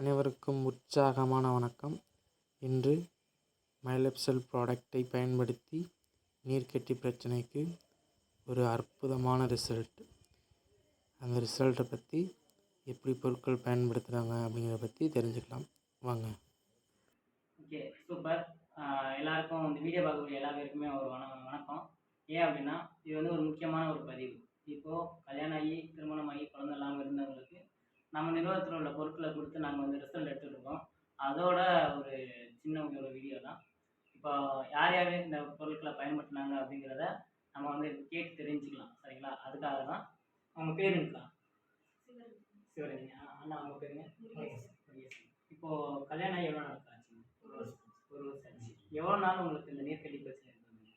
அனைவருக்கும் உற்சாகமான வணக்கம். இன்று மைலப்செல் ப்ராடக்டை பயன்படுத்தி நீர்க்கட்டி பிரச்சனைக்கு ஒரு அற்புதமான ரிசல்ட் அந்த ரிசல்ட்டை பற்றி எப்படி பொருட்கள் பயன்படுத்துகிறாங்க அப்படிங்கிறத பற்றி தெரிஞ்சுக்கலாம். வாங்க. ஓகே சூப்பர் எல்லாருக்கும் இந்த வீடியோ பார்க்கக்கூடிய எல்லா பேருக்குமே ஒரு வணக்கம். ஏன் அப்படின்னா இது வந்து ஒரு முக்கியமான ஒரு பதிவு. இப்போது கல்யாணம் ஆகி திருமணம் ஆகி நம்ம நிறுவனத்தில் உள்ள பொருட்களை கொடுத்து நாங்கள் வந்து ரிசல்ட் எடுத்துகிட்டு இருக்கோம் அதோட ஒரு சின்ன ஒரு வீடியோ தான். இப்போ யார் யார் இந்த பொருட்களை பயன்படுத்தினாங்க அப்படிங்கிறத நம்ம வந்து கேட்டு தெரிஞ்சுக்கலாம். சரிங்களா? அதுக்காக தான் அவங்க பேருங்களா சிவரஞ்சனி அண்ணா அவங்க பேருங்க முருகேசன். இப்போ கல்யாணம் எவ்வளோ நாள் ஆச்சுங்க ஒரு வருஷம். ஆச்சு. எவ்வளோ நாள் உங்களுக்கு இந்த நீர்க்கட்டி பிரச்சனை இருந்தது?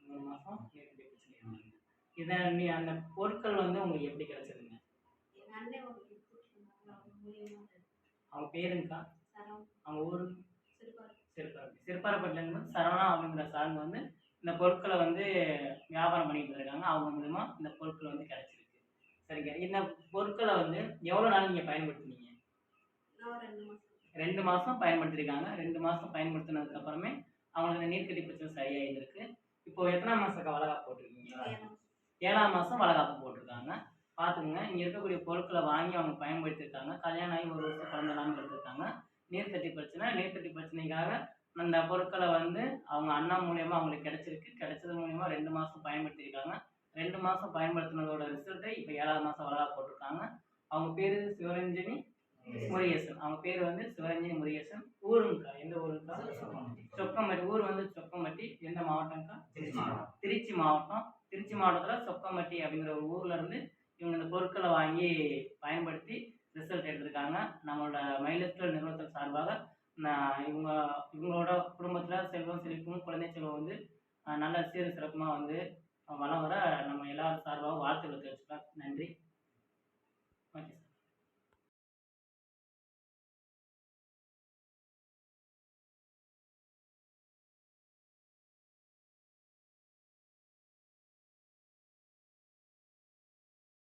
மூணு மாதம் நீர்க்கட்டி பிரச்சனை இருந்தது. இதை அந்த பொருட்கள் வந்து உங்களுக்கு எப்படி கிடைச்சதுங்க? அவங்க பேருங்கக்கா அவங்க ஊர்? சிறுபார்வை சிறுபார்வைப்பட்டிலேருந்து சரவணா அப்படிங்கிற சாருங்க வந்து இந்த பொருட்களை வந்து வியாபாரம் பண்ணிட்டு இருக்காங்க. அவங்க மூலிமா இந்த பொருட்கள் வந்து கிடைச்சிருக்கு. சரிங்க. இந்த பொருட்களை வந்து எவ்வளோ நாள் நீங்கள் பயன்படுத்துனீங்க? ரெண்டு மாதம் பயன்படுத்தியிருக்காங்க ரெண்டு மாதம் பயன்படுத்தினதுக்கு அப்புறமே அவங்களுக்கு இந்த நீர்க்கட்டி பிரச்சனை சரியாயிருந்திருக்கு இப்போ எத்தனாம் மாதம் வளகாப்பு போட்டிருக்கீங்க ஏழாம் மாதம் வளகாப்பு போட்டிருக்காங்க. பார்த்துக்குங்க இங்கே இருக்கக்கூடிய பொருட்களை வாங்கி அவங்க பயன்படுத்தியிருக்காங்க. கல்யாணம் ஆகி ஒரு வருஷம் குழந்தை இல்லாமல் இருந்திருக்காங்க நீர்க்கட்டி பிரச்சனை நீர்க்கட்டி பிரச்சனைக்காக அந்த பொருட்களை வந்து அவங்க அண்ணா மூலியமாக அவங்களுக்கு கிடைச்சிருக்கு. கிடைச்சது மூலியமாக ரெண்டு மாதம் பயன்படுத்தியிருக்காங்க. ரெண்டு மாதம் பயன்படுத்தினதோட ரிசல்ட்டை இப்போ ஏழாவது மாதம் வளகாப்பு போட்டிருக்காங்க. அவங்க பேர் சிவரஞ்சனி முருகேசன். அவங்க பேர் வந்து சிவரஞ்சனி முருகேசன். ஊருங்கக்கா எந்த ஊருங்கக்கா சொக்கம்பட்டி ஊர் வந்து சொக்கம்பட்டி எந்த மாவட்டம்க்கா? திருச்சி மாவட்டம். திருச்சி மாவட்டத்தில் சொக்கம்பட்டி அப்படிங்கிற ஒரு ஊர்ல இருந்து இவங்க இந்த பொருட்களை வாங்கி பயன்படுத்தி ரிசல்ட் எடுத்திருக்காங்க. நம்மளோட மயிலஸ்டல் நிறுவனத்தின் சார்பாக நான் இவங்க இவங்களோட குடும்பத்தில் செல்வம் செழிப்பும் குழந்தை செல்வம் வந்து நல்ல சீர் சிறப்புமாக வந்து வளம் வர நம்ம எல்லாரும் சார்பாக வாழ்த்துக்களை தெரிவிச்சுக்கலாம் நன்றி.